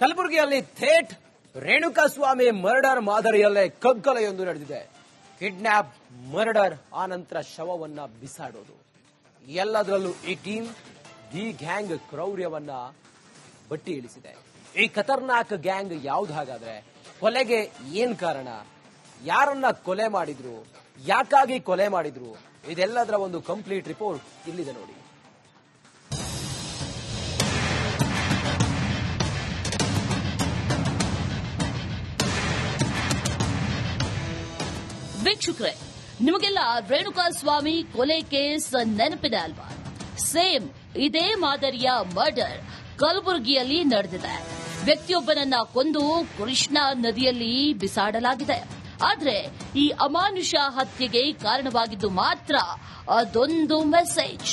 ಕಲಬುರಗಿಯಲ್ಲಿ ಥೇಟ್ ರೇಣುಕಾಸ್ವಾಮಿ ಮರ್ಡರ್ ಮಾದರಿಯಲ್ಲೇ ಕಗ್ಗಲೆಯೊಂದು ನಡೆದಿದೆ. ಕಿಡ್ನಾಪ್, ಮರ್ಡರ್, ಆನಂತರ ಶವವನ್ನ ಬಿಸಾಡೋದು. ಎಲ್ಲದರಲ್ಲೂ ಈ ಟೀಮ್ ದಿ ಗ್ಯಾಂಗ್ ಕ್ರೌರ್ಯವನ್ನ ಬಟ್ಟಿ ಇಳಿಸಿದೆ. ಈ ಖತರ್ನಾಕ್ ಗ್ಯಾಂಗ್ ಯಾವ್ದು ಹಾಗಾದ್ರೆ? ಕೊಲೆಗೆ ಏನ್ ಕಾರಣ? ಯಾರನ್ನ ಕೊಲೆ ಮಾಡಿದ್ರು? ಯಾಕಾಗಿ ಕೊಲೆ ಮಾಡಿದ್ರು? ಇದೆಲ್ಲದರ ಒಂದು ಕಂಪ್ಲೀಟ್ ರಿಪೋರ್ಟ್ ಇಲ್ಲಿದೆ ನೋಡಿ. ವೀಕ್ಷಕರೇ, ನಿಮಗೆಲ್ಲ ರೇಣುಕಾ ಸ್ವಾಮಿ ಕೊಲೆ ಕೇಸ್ ನೆನಪಿದೆ ಅಲ್ವಾ? ಸೇಮ್ ಇದೇ ಮಾದರಿಯ ಮರ್ಡರ್ ಕಲಬುರಗಿಯಲ್ಲಿ ನಡೆದಿದೆ. ವ್ಯಕ್ತಿಯೊಬ್ಬನನ್ನ ಕೊಂದು ಕೃಷ್ಣಾ ನದಿಯಲ್ಲಿ ಬಿಸಾಡಲಾಗಿದೆ. ಆದರೆ ಈ ಅಮಾನುಷ ಹತ್ಯೆಗೆ ಕಾರಣವಾಗಿದ್ದು ಮಾತ್ರ ಅದೊಂದು ಮೆಸೇಜ್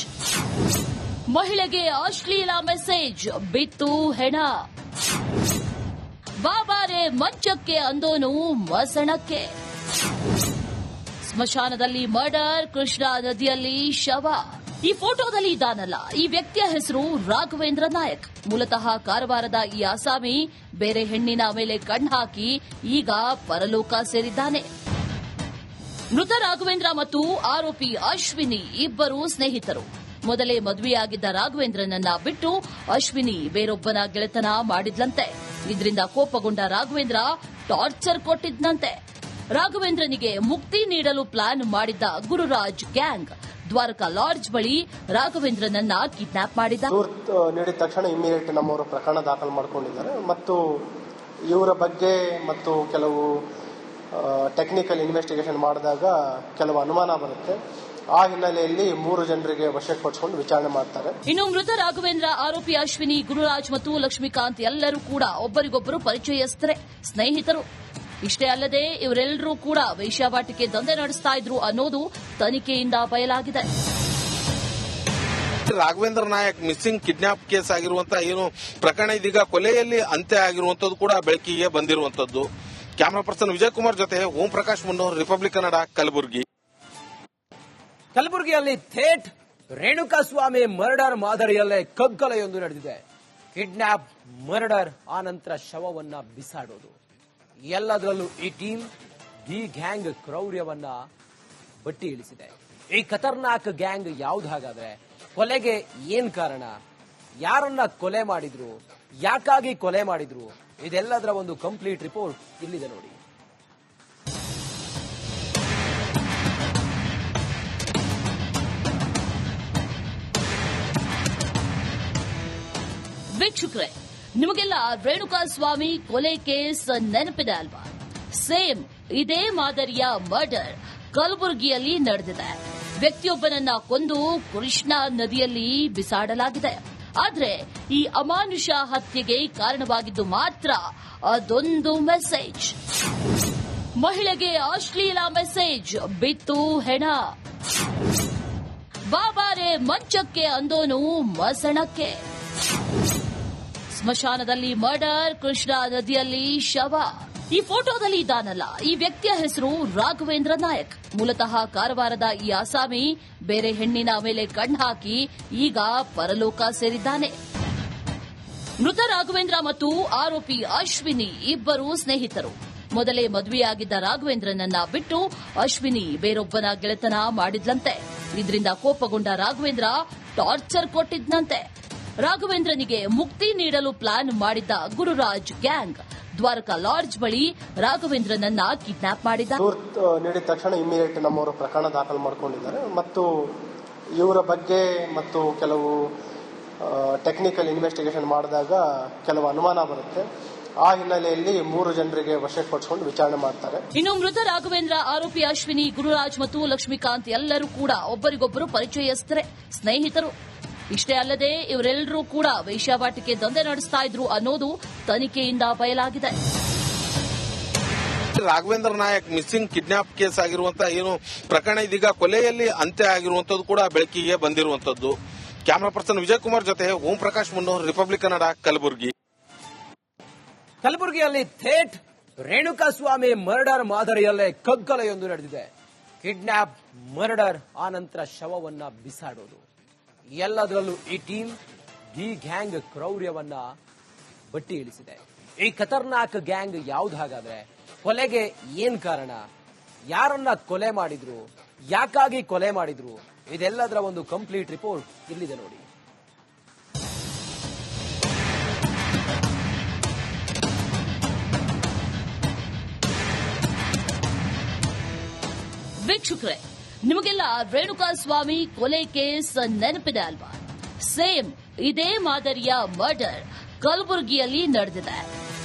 ಮಹಿಳೆಗೆ ಅಶ್ಲೀಲ ಮೆಸೇಜ್ ಬಿತ್ತು ಹೆಣ. ಬಾಬಾರೆ ಮಂಚಕ್ಕೆ ಅಂದೋನು ಮಸಣಕ್ಕೆ. ಸ್ಮಶಾನದಲ್ಲಿ ಮರ್ಡರ್, ಕೃಷ್ಣಾ ನದಿಯಲ್ಲಿ ಶವ. ಈ ಫೋಟೋದಲ್ಲಿ ಇದ್ದಾನಲ್ಲ, ಈ ವ್ಯಕ್ತಿಯ ಹೆಸರು ರಾಘವೇಂದ್ರ ನಾಯಕ್. ಮೂಲತಃ ಕಾರವಾರದ ಈ ಆಸಾಮಿ ಬೇರೆ ಹೆಣ್ಣಿನ ಮೇಲೆ ಕಣ್ಹಾಕಿ ಈಗ ಪರಲೋಕ ಸೇರಿದ್ದಾನೆ. ಮೃತ ರಾಘವೇಂದ್ರ ಮತ್ತು ಆರೋಪಿ ಅಶ್ವಿನಿ ಇಬ್ಬರು ಸ್ನೇಹಿತರು. ಮೊದಲೇ ಮದುವೆಯಾಗಿದ್ದ ರಾಘವೇಂದ್ರನನ್ನ ಬಿಟ್ಟು ಅಶ್ವಿನಿ ಬೇರೊಬ್ಬನ ಗೆಳೆತನ ಮಾಡಿದ್ಲಂತೆ. ಇದರಿಂದ ಕೋಪಗೊಂಡ ರಾಘವೇಂದ್ರ ಟಾರ್ಚರ್ ಕೊಟ್ಟಿದ್ನಂತೆ. ರಾಘವೇಂದ್ರನಿಗೆ ಮುಕ್ತಿ ನೀಡಲು ಪ್ಲಾನ್ ಮಾಡಿದ್ದ ಗುರುರಾಜ್ ಗ್ಯಾಂಗ್ ದ್ವಾರಕಾ ಲಾಡ್ಜ್ ಬಳಿ ರಾಘವೇಂದ್ರನನ್ನ ಕಿಡ್ನಾಪ್ ಮಾಡಿದ ನೀಡಿದ ತಕ್ಷಣ ಇಮಿಡಿಯೇಟ್ ನಮ್ಮವರು ಪ್ರಕರಣ ದಾಖಲು ಮಾಡಿಕೊಂಡಿದ್ದಾರೆ. ಮತ್ತು ಇವರ ಬಗ್ಗೆ ಮತ್ತು ಕೆಲವು ಟೆಕ್ನಿಕಲ್ ಇನ್ವೆಸ್ಟಿಗೇಷನ್ ಮಾಡಿದಾಗ ಕೆಲವು ಅನುಮಾನ ಬರುತ್ತೆ. ಆ ಹಿನ್ನೆಲೆಯಲ್ಲಿ ಮೂರು ಜನರಿಗೆ ವಶಕ್ಕೆ ಕೊಡಿಸಿಕೊಂಡು ವಿಚಾರಣೆ ಮಾಡ್ತಾರೆ. ಇನ್ನು ಮೃತ ರಾಘವೇಂದ್ರ ಆರೋಪಿ ಅಶ್ವಿನಿ ಗುರುರಾಜ್ ಮತ್ತು ಲಕ್ಷ್ಮೀಕಾಂತ್ ಎಲ್ಲರೂ ಕೂಡ ಒಬ್ಬರಿಗೊಬ್ಬರು ಪರಿಚಯಸ್ಥರೇ ಸ್ನೇಹಿತರು. ಇಷ್ಟೇ ಅಲ್ಲದೆ ಇವರೆಲ್ಲರೂ ಕೂಡ ವೇಶ್ಯಾವಾಟಿಕೆ ದಂಧೆ ನಡೆಸ್ತಾ ಇದ್ರು ಅನ್ನೋದು ತನಿಖೆಯಿಂದ ಬಯಲಾಗಿದೆ. Raghavendra Nayak missing kidnap case ಆಗಿರುವಂತಹ ಏನು ಪ್ರಕರಣ ಇದೀಗ ಕೊಲೆಯಲ್ಲಿ ಅಂತ್ಯ ಆಗಿರುವಂತದ್ದು ಕೂಡ ಬೆಳಕಿಗೆ ಬಂದಿರುವಂತದ್ದು ಕ್ಯಾಮರಾ ಪರ್ಸನ್ ವಿಜಯ್ ಕುಮಾರ್ ಜೊತೆ ಓಂ ಪ್ರಕಾಶ್ ಮುನ್ನೂರ್ ರಿಪಬ್ಲಿಕ್ ಕನ್ನಡ ಕಲಬುರಗಿ. ಕಲಬುರಗಿಯಲ್ಲಿ ಥೇಟ್ ರೇಣುಕಾಸ್ವಾಮಿ ಮರ್ಡರ್ ಮಾದರಿಯಲ್ಲೇ ಕಗ್ಗಲೆಯೊಂದು ನಡೆದಿದೆ. ಕಿಡ್ನಾಪ್ ಮರ್ಡರ್ ಆನಂತರ ಶವವನ್ನ ಬಿಸಾಡೋದು. ಎಲ್ಲದರಲ್ಲೂ ಈ ಟೀಮ್ ದಿ ಗ್ಯಾಂಗ್ ಕ್ರೌರ್ಯವನ್ನ ಬಟ್ಟಿ ಇಳಿಸಿದೆ. ಈ ಖತರ್ನಾಕ್ ಗ್ಯಾಂಗ್ ಯಾವ್ದು ಹಾಗಾದ್ರೆ? ಕೊಲೆಗೆ ಏನ್ ಕಾರಣ? ಯಾರನ್ನ ಕೊಲೆ ಮಾಡಿದ್ರು? ಯಾಕಾಗಿ ಕೊಲೆ ಮಾಡಿದ್ರು? ಇದೆಲ್ಲದರ ಒಂದು ಕಂಪ್ಲೀಟ್ ರಿಪೋರ್ಟ್ ಇಲ್ಲಿದೆ ನೋಡಿ. ವೀಕ್ಷಕರೇ ನಿಮಗೆಲ್ಲ ರೇಣುಕಾ ಸ್ವಾಮಿ ಕೊಲೆ ಕೇಸ್ ನೆನಪಿದೆ ಅಲ್ವಾ? ಸೇಮ್ ಇದೇ ಮಾದರಿಯ ಮರ್ಡರ್ ಕಲಬುರಗಿಯಲ್ಲಿ ನಡೆದಿದೆ. ವ್ಯಕ್ತಿಯೊಬ್ಬನನ್ನ ಕೊಂದು ಕೃಷ್ಣಾ ನದಿಯಲ್ಲಿ ಬಿಸಾಡಲಾಗಿದೆ. ಆದರೆ ಈ ಅಮಾನುಷ ಹತ್ಯೆಗೆ ಕಾರಣವಾಗಿದ್ದು ಮಾತ್ರ ಅದೊಂದು ಮೆಸೇಜ್. ಮಹಿಳೆಗೆ ಅಶ್ಲೀಲ ಮೆಸೇಜ್, ಬಿತ್ತು ಹೆಣ. ಬಾಬಾರೆ ಮಂಚಕ್ಕೆ ಅಂದೋನು ಮಸಣಕ್ಕೆ. ಸ್ಮಶಾನದಲ್ಲಿ ಮರ್ಡರ್, ಕೃಷ್ಣಾ ನದಿಯಲ್ಲಿ ಶವ. ಈ ಫೋಟೋದಲ್ಲಿ ಇದ್ದಾನಲ್ಲ, ಈ ವ್ಯಕ್ತಿಯ ಹೆಸರು ರಾಘವೇಂದ್ರ ನಾಯಕ್. ಮೂಲತಃ ಕಾರವಾರದ ಈ ಆಸಾಮಿ ಬೇರೆ ಹೆಣ್ಣಿನ ಮೇಲೆ ಕಣ್ಹಾಕಿ ಈಗ ಪರಲೋಕ ಸೇರಿದ್ದಾನೆ. ಮೃತ ರಾಘವೇಂದ್ರ ಮತ್ತು ಆರೋಪಿ ಅಶ್ವಿನಿ ಇಬ್ಬರು ಸ್ನೇಹಿತರು. ಮೊದಲೇ ಮದುವೆಯಾಗಿದ್ದ ರಾಘವೇಂದ್ರನನ್ನ ಬಿಟ್ಟು ಅಶ್ವಿನಿ ಬೇರೊಬ್ಬನ ಗೆಳೆತನ ಮಾಡಿದ್ಲಂತೆ. ಇದರಿಂದ ಕೋಪಗೊಂಡ ರಾಘವೇಂದ್ರ ಟಾರ್ಚರ್ ಕೊಟ್ಟಿದ್ನಂತೆ. ರಾಘವೇಂದ್ರನಿಗೆ ಮುಕ್ತಿ ನೀಡಲು ಪ್ಲಾನ್ ಮಾಡಿದ್ದ ಗುರುರಾಜ್ ಗ್ಯಾಂಗ್ ದ್ವಾರಕಾ ಲಾಡ್ಜ್ ಬಳಿ ರಾಘವೇಂದ್ರನನ್ನ ಕಿಡ್ನಾಪ್ ಮಾಡಿದ. ನೀಡಿದ ತಕ್ಷಣ ಇಮಿಡಿಯೇಟ್ ನಮ್ಮವರು ಪ್ರಕರಣ ದಾಖಲು ಮಾಡಿಕೊಂಡಿದ್ದಾರೆ. ಮತ್ತು ಇವರ ಬಗ್ಗೆ ಮತ್ತು ಕೆಲವು ಟೆಕ್ನಿಕಲ್ ಇನ್ವೆಸ್ಟಿಗೇಷನ್ ಮಾಡಿದಾಗ ಕೆಲವು ಅನುಮಾನ ಬರುತ್ತೆ. ಆ ಹಿನ್ನೆಲೆಯಲ್ಲಿ ಮೂರು ಜನರಿಗೆ ವಶಕ್ಕೆ ಕೊಡಿಸಿಕೊಂಡು ವಿಚಾರಣೆ ಮಾಡ್ತಾರೆ. ಇನ್ನು ಮೃತ ರಾಘವೇಂದ್ರ ಆರೋಪಿ ಅಶ್ವಿನಿ ಗುರುರಾಜ್ ಮತ್ತು ಲಕ್ಷ್ಮೀಕಾಂತ್ ಎಲ್ಲರೂ ಕೂಡ ಒಬ್ಬರಿಗೊಬ್ಬರು ಪರಿಚಯಸ್ಥರೇ ಸ್ನೇಹಿತರು. ಇಷ್ಟೇ ಅಲ್ಲದೆ ಇವರೆಲ್ಲರೂ ಕೂಡ ವೇಶ್ಯಾವಾಟಿಕೆ ದಂಧೆ ನಡೆಸ್ತಾ ಇದ್ರು ಅನ್ನೋದು ತನಿಖೆಯಿಂದ ಬಯಲಾಗಿದೆ. Raghavendra Nayak missing kidnap case ಆಗಿರುವಂತಹ ಏನು ಪ್ರಕರಣ ಇದೀಗ ಕೊಲೆಯಲ್ಲಿ ಅಂತ್ಯ ಆಗಿರುವಂತದ್ದು ಕೂಡ ಬೆಳಕಿಗೆ ಬಂದಿರುವಂತದ್ದು. ಕ್ಯಾಮರಾ ಪರ್ಸನ್ ವಿಜಯ್ ಕುಮಾರ್ ಜೊತೆ ಓಂ ಪ್ರಕಾಶ್ ಮುನ್ನೂರ್ ರಿಪಬ್ಲಿಕ್ ಕನ್ನಡ ಕಲಬುರಗಿ. ಕಲಬುರಗಿಯಲ್ಲಿ ಥೇಟ್ ರೇಣುಕಾಸ್ವಾಮಿ ಮರ್ಡರ್ ಮಾದರಿಯಲ್ಲೇ ಕಗ್ಗಲೆಯೊಂದು ನಡೆದಿದೆ. ಕಿಡ್ನಾಪ್ ಮರ್ಡರ್ ಆನಂತರ ಶವವನ್ನ ಬಿಸಾಡೋದು. ಎಲ್ಲದರಲ್ಲೂ ಈ ಟೀಮ್ ದಿ ಗ್ಯಾಂಗ್ ಕ್ರೌರ್ಯವನ್ನ ಬಟ್ಟಿ ಇಳಿಸಿದೆ. ಈ ಖತರ್ನಾಕ್ ಗ್ಯಾಂಗ್ ಯಾವ್ದು ಹಾಗಾದ್ರೆ? ಕೊಲೆಗೆ ಏನ್ ಕಾರಣ? ಯಾರನ್ನ ಕೊಲೆ ಮಾಡಿದ್ರು? ಯಾಕಾಗಿ ಕೊಲೆ ಮಾಡಿದ್ರು? ಇದೆಲ್ಲದರ ಒಂದು ಕಂಪ್ಲೀಟ್ ರಿಪೋರ್ಟ್ ಇಲ್ಲಿದೆ ನೋಡಿ. ವೀಕ್ಷಕರೇ ನಿಮಗೆಲ್ಲ ರೇಣುಕಾ ಸ್ವಾಮಿ ಕೊಲೆ ಕೇಸ್ ನೆನಪಿದೆ ಅಲ್ವಾ? ಸೇಮ್ ಇದೇ ಮಾದರಿಯ ಮರ್ಡರ್ ಕಲಬುರಗಿಯಲ್ಲಿ ನಡೆದಿದೆ.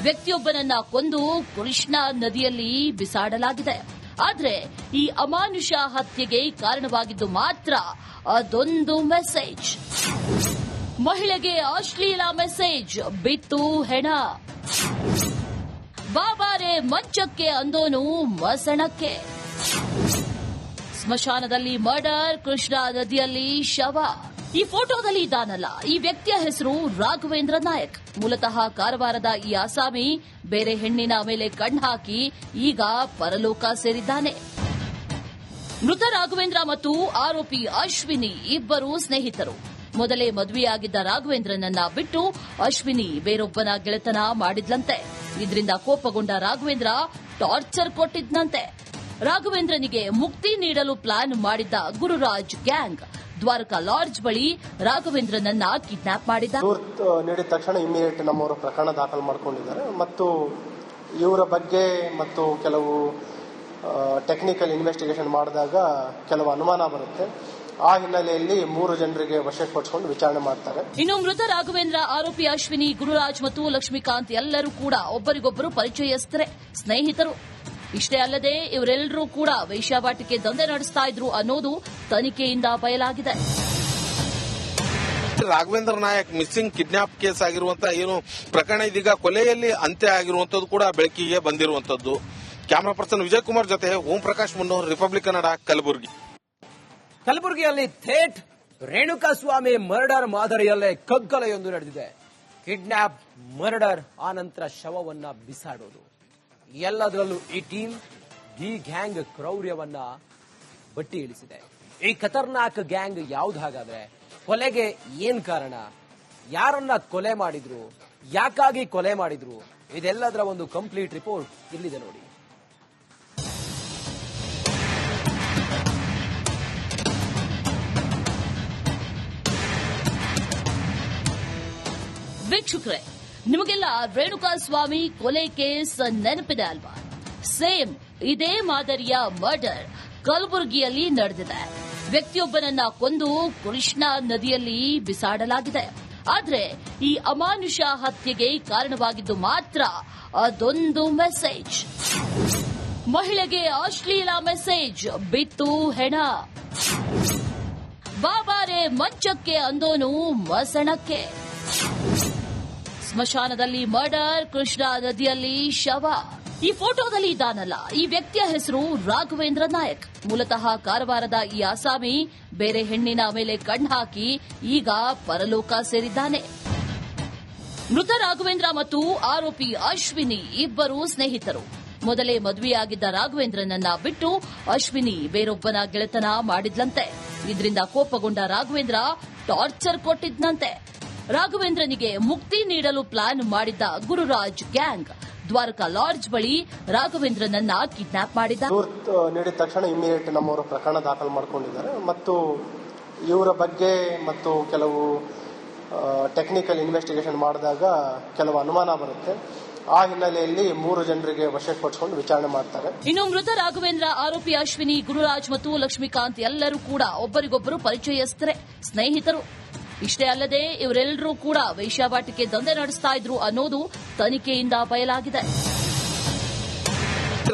ವ್ಯಕ್ತಿಯೊಬ್ಬನನ್ನ ಕೊಂದು ಕೃಷ್ಣಾ ನದಿಯಲ್ಲಿ ಬಿಸಾಡಲಾಗಿದೆ. ಆದರೆ ಈ ಅಮಾನುಷ ಹತ್ಯೆಗೆ ಕಾರಣವಾಗಿದ್ದು ಮಾತ್ರ ಅದೊಂದು ಮೆಸೇಜ್. ಮಹಿಳೆಗೆ ಅಶ್ಲೀಲ ಮೆಸೇಜ್, ಬಿತ್ತು ಹೆಣ. ಬಾಬಾರೆ ಮಂಚಕ್ಕೆ ಅಂದೋನು ಮಸಣಕ್ಕೆ. ಸ್ಮಶಾನದಲ್ಲಿ ಮರ್ಡರ್, ಕೃಷ್ಣಾ ನದಿಯಲ್ಲಿ ಶವ. ಈ ಫೋಟೋದಲ್ಲಿ ಇದ್ದಾನಲ್ಲ ಈ ವ್ಯಕ್ತಿಯ ಹೆಸರು ರಾಘವೇಂದ್ರ ನಾಯಕ್. ಮೂಲತಃ ಕಾರವಾರದ ಈ ಆಸಾಮಿ ಬೇರೆ ಹೆಣ್ಣಿನ ಮೇಲೆ ಕಣ್ಣು ಹಾಕಿ ಈಗ ಪರಲೋಕ ಸೇರಿದ್ದಾನೆ. ಮೃತ ರಾಘವೇಂದ್ರ ಮತ್ತು ಆರೋಪಿ ಅಶ್ವಿನಿ ಇಬ್ಬರು ಸ್ನೇಹಿತರು. ಮೊದಲೇ ಮದುವೆಯಾಗಿದ್ದ ರಾಘವೇಂದ್ರನನ್ನ ಬಿಟ್ಟು ಅಶ್ವಿನಿ ಬೇರೊಬ್ಬನ ಗೆಳೆತನ ಮಾಡಿದ್ಲಂತೆ. ಇದರಿಂದ ಕೋಪಗೊಂಡ ರಾಘವೇಂದ್ರ ಟಾರ್ಚರ್ ಕೊಟ್ಟಿದ್ನಂತೆ. ರಾಘವೇಂದ್ರನಿಗೆ ಮುಕ್ತಿ ನೀಡಲು ಪ್ಲಾನ್ ಮಾಡಿದ್ದ ಗುರುರಾಜ್ ಗ್ಯಾಂಗ್ ದ್ವಾರಕಾ ಲಾಡ್ಜ್ ಬಳಿ ರಾಘವೇಂದ್ರನನ್ನ ಕಿಡ್ನಾಪ್ ಮಾಡಿದ. ನೀಡಿದ ತಕ್ಷಣ ಇಮಿಡಿಯೇಟ್ ನಮ್ಮವರು ಪ್ರಕರಣ ದಾಖಲು ಮಾಡ್ಕೊಂಡಿದ್ದಾರೆ. ಮತ್ತು ಇವರ ಬಗ್ಗೆ ಮತ್ತು ಕೆಲವು ಟೆಕ್ನಿಕಲ್ ಇನ್ವೆಸ್ಟಿಗೇಷನ್ ಮಾಡಿದಾಗ ಕೆಲವು ಅನುಮಾನ ಬರುತ್ತೆ. ಆ ಹಿನ್ನೆಲೆಯಲ್ಲಿ ಮೂರು ಜನರಿಗೆ ವಶಕ್ಕೆ ಕೊಟ್ಟುಕೊಂಡು ವಿಚಾರಣೆ ಮಾಡ್ತಾರೆ. ಇನ್ನು ಮೃತ ರಾಘವೇಂದ್ರ ಆರೋಪಿ ಅಶ್ವಿನಿ ಗುರುರಾಜ್ ಮತ್ತು ಲಕ್ಷ್ಮೀಕಾಂತ್ ಎಲ್ಲರೂ ಕೂಡ ಒಬ್ಬರಿಗೊಬ್ಬರು ಪರಿಚಯಸ್ಥರೇ ಸ್ನೇಹಿತರು. ಇಷ್ಟೇ ಅಲ್ಲದೆ ಇವರೆಲ್ಲರೂ ಕೂಡ ವೇಶ್ಯಾವಾಟಿಕೆ ದಂಧೆ ನಡೆಸ್ತಾ ಇದ್ರು ಅನ್ನೋದು ತನಿಖೆಯಿಂದ ಬಯಲಾಗಿದೆ. Raghavendra Nayak missing kidnap case ಆಗಿರುವಂತಹ ಏನು ಪ್ರಕರಣ ಇದೀಗ ಕೊಲೆಯಲ್ಲಿ ಅಂತ್ಯ ಆಗಿರುವಂತದ್ದು ಕೂಡ ಬೆಳಕಿಗೆ ಬಂದಿರುವಂತದ್ದು ಕ್ಯಾಮರಾ ಪರ್ಸನ್ ವಿಜಯ್ ಕುಮಾರ್ ಜೊತೆ ಓಂ ಪ್ರಕಾಶ್ ಮುನ್ನೋರ್ ರಿಪಬ್ಲಿಕ್ ಕನ್ನಡ ಕಲಬುರಗಿ. ಕಲಬುರಗಿಯಲ್ಲಿ ಥೇಟ್ ರೇಣುಕಾ ಸ್ವಾಮಿ ಮರ್ಡರ್ ಮಾದರಿಯಲ್ಲೇ ಕಗ್ಗಲೆಯೊಂದು ನಡೆದಿದೆ. ಕಿಡ್ನಾಪ್ ಮರ್ಡರ್ ಆ ನಂತರ ಶವವನ್ನ ಬಿಸಾಡೋದು. ಎಲ್ಲದರಲ್ಲೂ ಈ ಟೀಮ್ ದಿ ಗ್ಯಾಂಗ್ ಕ್ರೌರ್ಯವನ್ನ ಬಟ್ಟಿ ಇಳಿಸಿದೆ ಈ ಖತರ್ನಾಕ್ ಗ್ಯಾಂಗ್ ಯಾವ್ದು ಹಾಗಾದ್ರೆ? ಕೊಲೆಗೆ ಏನ್ ಕಾರಣ? ಯಾರನ್ನ ಕೊಲೆ ಮಾಡಿದ್ರು? ಯಾಕಾಗಿ ಕೊಲೆ ಮಾಡಿದ್ರು? ಇದೆಲ್ಲದರ ಒಂದು ಕಂಪ್ಲೀಟ್ ರಿಪೋರ್ಟ್ ಇಲ್ಲಿದೆ ನೋಡಿ. ವೀಕ್ಷಕರೇ ನಿಮಗೆಲ್ಲ ರೇಣುಕಾ ಸ್ವಾಮಿ ಕೊಲೆ ಕೇಸ್ ನೆನಪಿದೆ ಅಲ್ವಾ? ಸೇಮ್ ಇದೇ ಮಾದರಿಯ ಮರ್ಡರ್ ಕಲಬುರಗಿಯಲ್ಲಿ ನಡೆದಿದೆ. ವ್ಯಕ್ತಿಯೊಬ್ಬನನ್ನ ಕೊಂದು ಕೃಷ್ಣಾ ನದಿಯಲ್ಲಿ ಬಿಸಾಡಲಾಗಿದೆ. ಆದರೆ ಈ ಅಮಾನುಷ ಹತ್ಯೆಗೆ ಕಾರಣವಾಗಿದ್ದು ಮಾತ್ರ ಅದೊಂದು ಮೆಸೇಜ್. ಮಹಿಳೆಗೆ ಅಶ್ಲೀಲ ಮೆಸೇಜ್, ಬಿತ್ತು ಹೆಣ. ಬಾಬಾರೆ ಮಂಚಕ್ಕೆ ಅಂದೋನು ಮಸಣಕ್ಕೆ. ಸ್ಮಶಾನದಲ್ಲಿ ಮರ್ಡರ್, ಕೃಷ್ಣಾ ನದಿಯಲ್ಲಿ ಶವ. ಈ ಫೋಟೋದಲ್ಲಿ ಇದ್ದಾನಲ್ಲ ಈ ವ್ಯಕ್ತಿಯ ಹೆಸರು ರಾಘವೇಂದ್ರ ನಾಯಕ್. ಮೂಲತಃ ಕಾರವಾರದ ಈ ಆಸಾಮಿ ಬೇರೆ ಹೆಣ್ಣಿನ ಮೇಲೆ ಕಣ್ಣು ಹಾಕಿ ಈಗ ಪರಲೋಕ ಸೇರಿದ್ದಾನೆ. ಮೃತ ರಾಘವೇಂದ್ರ ಮತ್ತು ಆರೋಪಿ ಅಶ್ವಿನಿ ಇಬ್ಬರು ಸ್ನೇಹಿತರು. ಮೊದಲೇ ಮದುವೆಯಾಗಿದ್ದ ರಾಘವೇಂದ್ರನನ್ನ ಬಿಟ್ಟು ಅಶ್ವಿನಿ ಬೇರೊಬ್ಬನ ಗೆಳೆತನ ಮಾಡಿದ್ಲಂತೆ. ಇದರಿಂದ ಕೋಪಗೊಂಡ ರಾಘವೇಂದ್ರ ಟಾರ್ಚರ್ ಕೊಟ್ಟಿದ್ನಂತೆ. ರಾಘವೇಂದ್ರನಿಗೆ ಮುಕ್ತಿ ನೀಡಲು ಪ್ಲಾನ್ ಮಾಡಿದ್ದ ಗುರುರಾಜ್ ಗ್ಯಾಂಗ್ ದ್ವಾರಕಾ ಲಾಡ್ಜ್ ಬಳಿ ರಾಘವೇಂದ್ರನನ್ನ ಕಿಡ್ನಾಪ್ ಮಾಡಿದ ನೀಡಿದ ತಕ್ಷಣ ಇಮಿಡಿಯೇಟ್ ನಮ್ಮವರು ಪ್ರಕರಣ ದಾಖಲು ಮಾಡ್ಕೊಂಡಿದ್ದಾರೆ. ಮತ್ತು ಇವರ ಬಗ್ಗೆ ಮತ್ತು ಕೆಲವು ಟೆಕ್ನಿಕಲ್ ಇನ್ವೆಸ್ಟಿಗೇಷನ್ ಮಾಡಿದಾಗ ಕೆಲವು ಅನುಮಾನ ಬರುತ್ತೆ. ಆ ಹಿನ್ನೆಲೆಯಲ್ಲಿ ಮೂರು ಜನರಿಗೆ ವಶಕ್ಕೆ ಕೊಟ್ಟುಕೊಂಡು ವಿಚಾರಣೆ ಮಾಡ್ತಾರೆ. ಇನ್ನು ಮೃತ ರಾಘವೇಂದ್ರ ಆರೋಪಿ ಅಶ್ವಿನಿ ಗುರುರಾಜ್ ಮತ್ತು ಲಕ್ಷ್ಮೀಕಾಂತ್ ಎಲ್ಲರೂ ಕೂಡ ಒಬ್ಬರಿಗೊಬ್ಬರು ಪರಿಚಯಸ್ಥರೇ ಸ್ನೇಹಿತರು. ಇಷ್ಟೇ ಅಲ್ಲದೆ ಇವರೆಲ್ಲರೂ ಕೂಡ ವೈಶ್ಯಾವಾಟಿಕೆ ದಂಧೆ ನಡೆಸ್ತಾ ಇದ್ರು ಅನ್ನೋದು ತನಿಖೆಯಿಂದ ಬಯಲಾಗಿದೆ.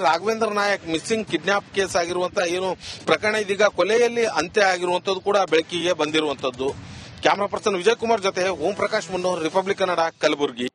Raghavendra Nayak missing kidnap case ಆಗಿರುವಂತಹ ಏನು ಪ್ರಕರಣ ಇದೀಗ ಕೊಲೆಯಲ್ಲಿ ಅಂತ್ಯ ಆಗಿರುವಂತದ್ದು ಕೂಡ ಬೆಳಕಿಗೆ ಬಂದಿರುವಂತದ್ದು ಕ್ಯಾಮರಾ ಪರ್ಸನ್ ವಿಜಯ್ ಕುಮಾರ್ ಜೊತೆ ಓಂ ಪ್ರಕಾಶ್ ಮುನ್ನೂರ್, ರಿಪಬ್ಲಿಕ್ ಕನ್ನಡ, ಕಲಬುರಗಿ.